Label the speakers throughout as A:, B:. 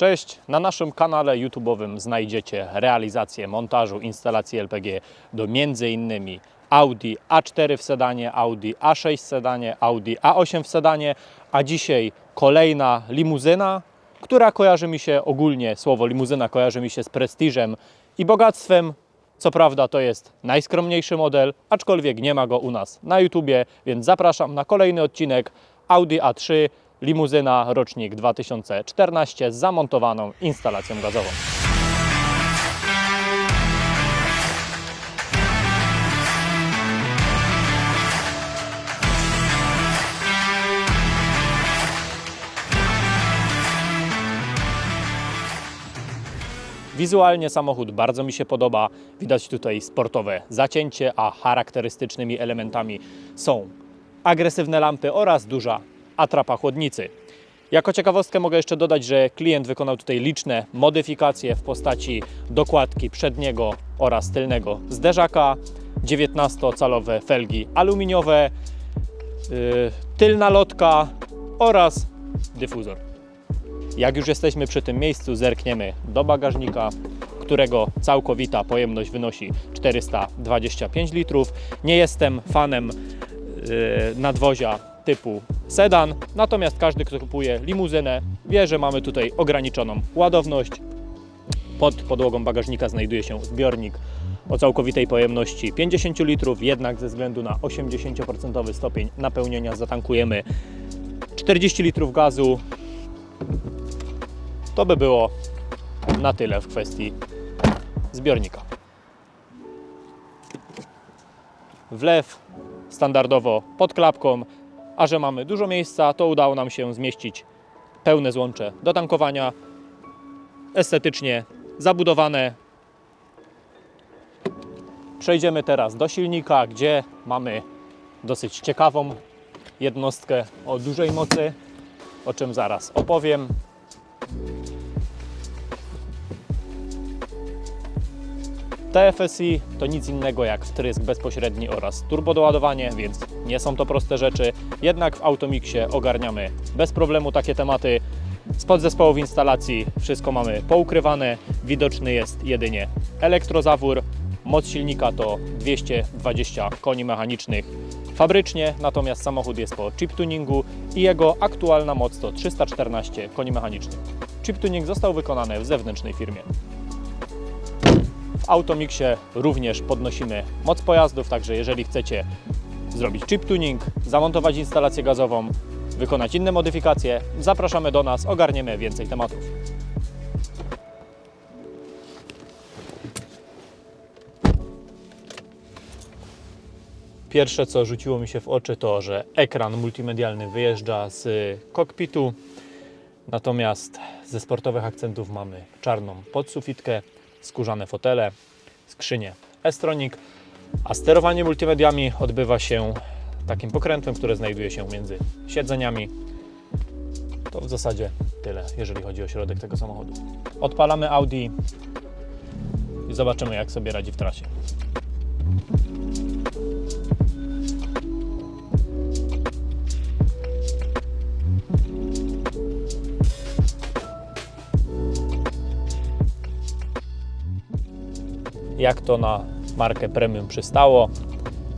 A: Cześć, na naszym kanale YouTube'owym znajdziecie realizację montażu instalacji LPG do m.in. Audi A4 w sedanie, Audi A6 w sedanie, Audi A8 w sedanie, a dzisiaj kolejna limuzyna, która kojarzy mi się ogólnie, słowo limuzyna kojarzy mi się z prestiżem i bogactwem. Co prawda to jest najskromniejszy model, aczkolwiek nie ma go u nas na YouTubie, więc zapraszam na kolejny odcinek Audi A3 limuzyna rocznik 2014 z zamontowaną instalacją gazową. Wizualnie samochód bardzo mi się podoba. Widać tutaj sportowe zacięcie, a charakterystycznymi elementami są agresywne lampy oraz duża atrapa chłodnicy. Jako ciekawostkę mogę jeszcze dodać, że klient wykonał tutaj liczne modyfikacje w postaci dokładki przedniego oraz tylnego zderzaka, 19-calowe felgi aluminiowe, yy, tylna lotka oraz dyfuzor. Jak już jesteśmy przy tym miejscu, zerkniemy do bagażnika, którego całkowita pojemność wynosi 425 litrów. Nie jestem fanem yy, nadwozia typu sedan, natomiast każdy, kto kupuje limuzynę, wie, że mamy tutaj ograniczoną ładowność. Pod podłogą bagażnika znajduje się zbiornik o całkowitej pojemności 50 litrów, jednak ze względu na 80% stopień napełnienia zatankujemy 40 litrów gazu. To by było na tyle w kwestii zbiornika. Wlew standardowo pod klapką, a że mamy dużo miejsca, to udało nam się zmieścić pełne złącze do tankowania. Estetycznie zabudowane. Przejdziemy teraz do silnika, gdzie mamy dosyć ciekawą jednostkę o dużej mocy, o czym zaraz opowiem. TFSI to nic innego jak wtrysk bezpośredni oraz turbodoładowanie, więc nie są to proste rzeczy. Jednak w Automixie ogarniamy bez problemu takie tematy. Z podzespołów instalacji wszystko mamy poukrywane. Widoczny jest jedynie elektrozawór. Moc silnika to 220 koni mechanicznych fabrycznie, natomiast samochód jest po chip tuningu i jego aktualna moc to 314 koni mechanicznych. Chip tuning został wykonany w zewnętrznej firmie. W Automixie również podnosimy moc pojazdów, także jeżeli chcecie zrobić chip tuning, zamontować instalację gazową, wykonać inne modyfikacje, zapraszamy do nas, ogarniemy więcej tematów. Pierwsze, co rzuciło mi się w oczy, to, że ekran multimedialny wyjeżdża z kokpitu, natomiast ze sportowych akcentów mamy czarną podsufitkę, skórzane fotele, skrzynię S-Tronic, a sterowanie multimediami odbywa się takim pokrętłem, które znajduje się między siedzeniami. To w zasadzie tyle, jeżeli chodzi o środek tego samochodu. Odpalamy Audi i zobaczymy, jak sobie radzi w trasie. Jak to na markę premium przystało.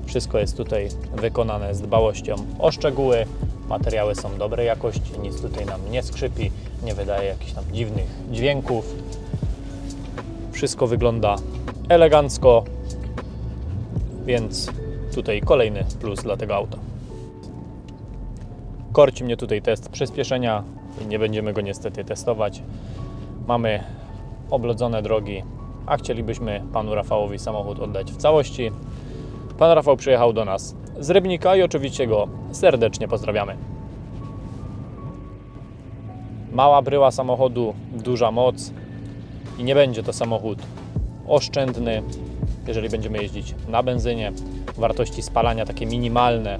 A: Wszystko jest tutaj wykonane z dbałością o szczegóły. Materiały są dobrej jakości, nic tutaj nam nie skrzypi, nie wydaje jakichś tam dziwnych dźwięków. Wszystko wygląda elegancko, więc tutaj kolejny plus dla tego auta. Korci mnie tutaj test przyspieszenia nie będziemy go niestety testować. Mamy oblodzone drogi, a chcielibyśmy panu Rafałowi samochód oddać w całości. Pan Rafał przyjechał do nas z Rybnika i oczywiście go serdecznie pozdrawiamy. Mała bryła samochodu, duża moc i nie będzie to samochód oszczędny, jeżeli będziemy jeździć na benzynie. Wartości spalania takie minimalne,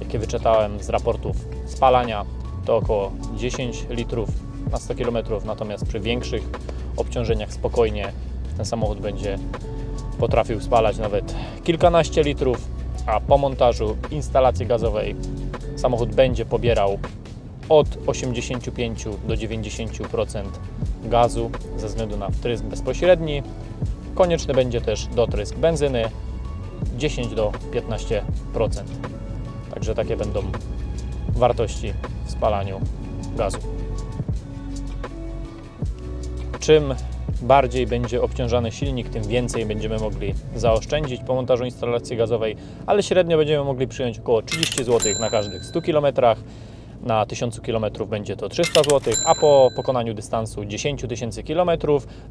A: jakie wyczytałem z raportów spalania, to około 10 litrów na 100 km, natomiast przy większych obciążeniach spokojnie ten samochód będzie potrafił spalać nawet kilkanaście litrów, a po montażu instalacji gazowej samochód będzie pobierał od 85 do 90% gazu ze względu na wtrysk bezpośredni. Konieczny będzie też dotrysk benzyny 10 do 15%. Także takie będą wartości w spalaniu gazu. Czym bardziej będzie obciążany silnik, tym więcej będziemy mogli zaoszczędzić po montażu instalacji gazowej, ale średnio będziemy mogli przyjąć około 30 zł na każdych 100 km. Na 1000 km będzie to 300 zł, a po pokonaniu dystansu 10 tysięcy km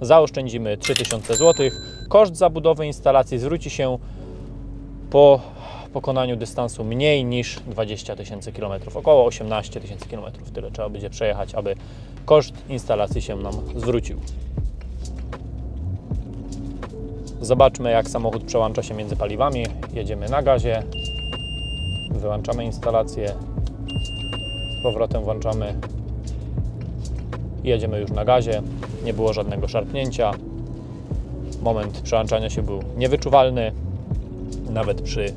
A: zaoszczędzimy 3000 zł. Koszt zabudowy instalacji zwróci się po pokonaniu dystansu mniej niż 20 tysięcy km, około 18 tysięcy km. Tyle trzeba będzie przejechać, aby koszt instalacji się nam zwrócił. Zobaczmy, jak samochód przełącza się między paliwami. Jedziemy na gazie, wyłączamy instalację, z powrotem włączamy jedziemy już na gazie. Nie było żadnego szarpnięcia. Moment przełączania się był niewyczuwalny. Nawet przy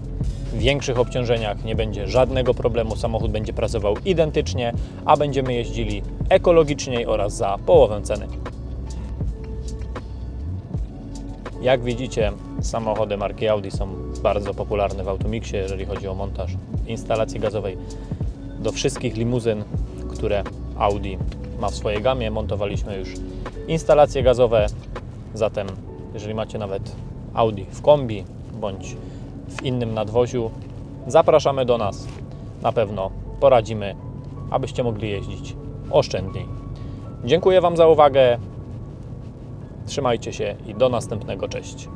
A: większych obciążeniach nie będzie żadnego problemu. Samochód będzie pracował identycznie, a będziemy jeździli ekologiczniej oraz za połowę ceny. Jak widzicie, samochody marki Audi są bardzo popularne w Automixie, jeżeli chodzi o montaż instalacji gazowej. Do wszystkich limuzyn, które Audi ma w swojej gamie, montowaliśmy już instalacje gazowe. Zatem, jeżeli macie nawet Audi w kombi bądź w innym nadwoziu, zapraszamy do nas. Na pewno poradzimy, abyście mogli jeździć oszczędniej. Dziękuję Wam za uwagę. Trzymajcie się i do następnego. Cześć.